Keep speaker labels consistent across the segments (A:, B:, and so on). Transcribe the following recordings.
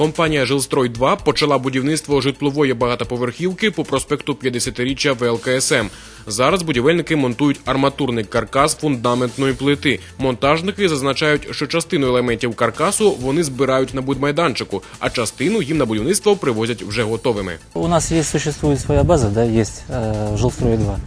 A: Компанія Жилстрой 2 почала будівництво житлової багатоповерхівки по проспекту 50-річчя ВЛКСМ. Зараз будівельники монтують арматурний каркас фундаментної плити. Монтажники зазначають, що частину елементів каркасу вони збирають на будмайданчику, а частину їм на будівництво привозять вже готовими.
B: У нас есть, существует своя база, да, есть э, Жилстрой 2,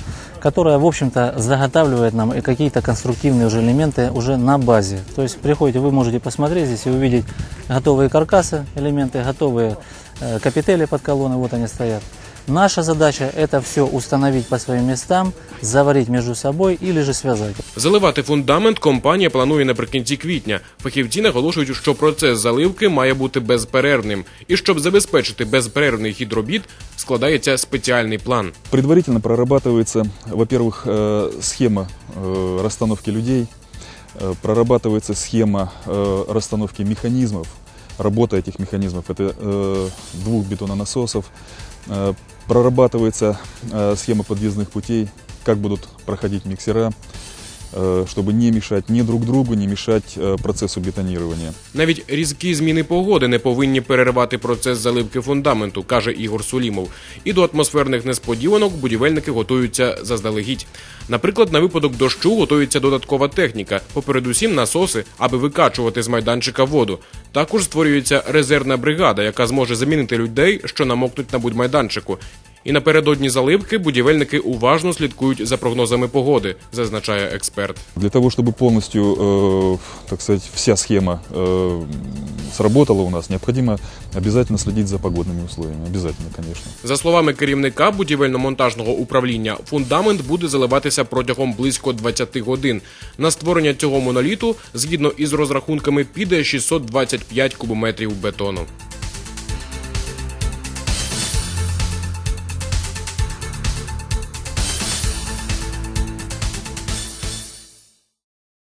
B: которая, в общем-то, заготавливает нам и какие-то конструктивные уже элементы уже на базе. То есть приходите, вы можете посмотреть здесь и увидеть готовые каркасы, элементы, готовые э, капители под колонны, вот они стоят. Наша задача это все установить по своим местам, заварить между собой или же связать.
A: Заливати фундамент компанія планує наприкінці квітня. Фахівці наголошують, що процес заливки має бути безперервним, і щоб забезпечити безперервний хід робіт, складається спеціальний план.
C: Предварительно прорабатывается, во-первых, э, схема э, расстановки людей, э, прорабатывается схема э, расстановки механизмов, работа этих механизмов, это э, двух бетононасосов, Э, прорабатывается э, схема подъездных путей, как будут проходить миксера, э, чтобы не мешать ни друг другу, не мешать э, процессу бетонирования.
A: Навіть різкі зміни погоди не повинні переривати процес заливки фундаменту, каже Ігор Сулімов. І до атмосферних несподіванок будівельники готуються заздалегідь. Наприклад, на випадок дощу готується додаткова техніка, попередусім насоси, аби викачувати з майданчика воду. Також створюється резервна бригада, яка зможе замінити людей, що намокнуть на будмайданчику. І напередодні заливки будівельники уважно слідкують за прогнозами погоди, зазначає експерт.
C: Для того, чтобы полностью, э, так сказать, вся схема э, сработала у нас, необходимо обязательно следить за погодными условиями. Обязательно, конечно.
A: За словами керівника будівельно-монтажного управління, фундамент буде заливатися протягом близько 20 годин. На створення цього моноліту, згідно із розрахунками, піде 625 кубометрів бетону.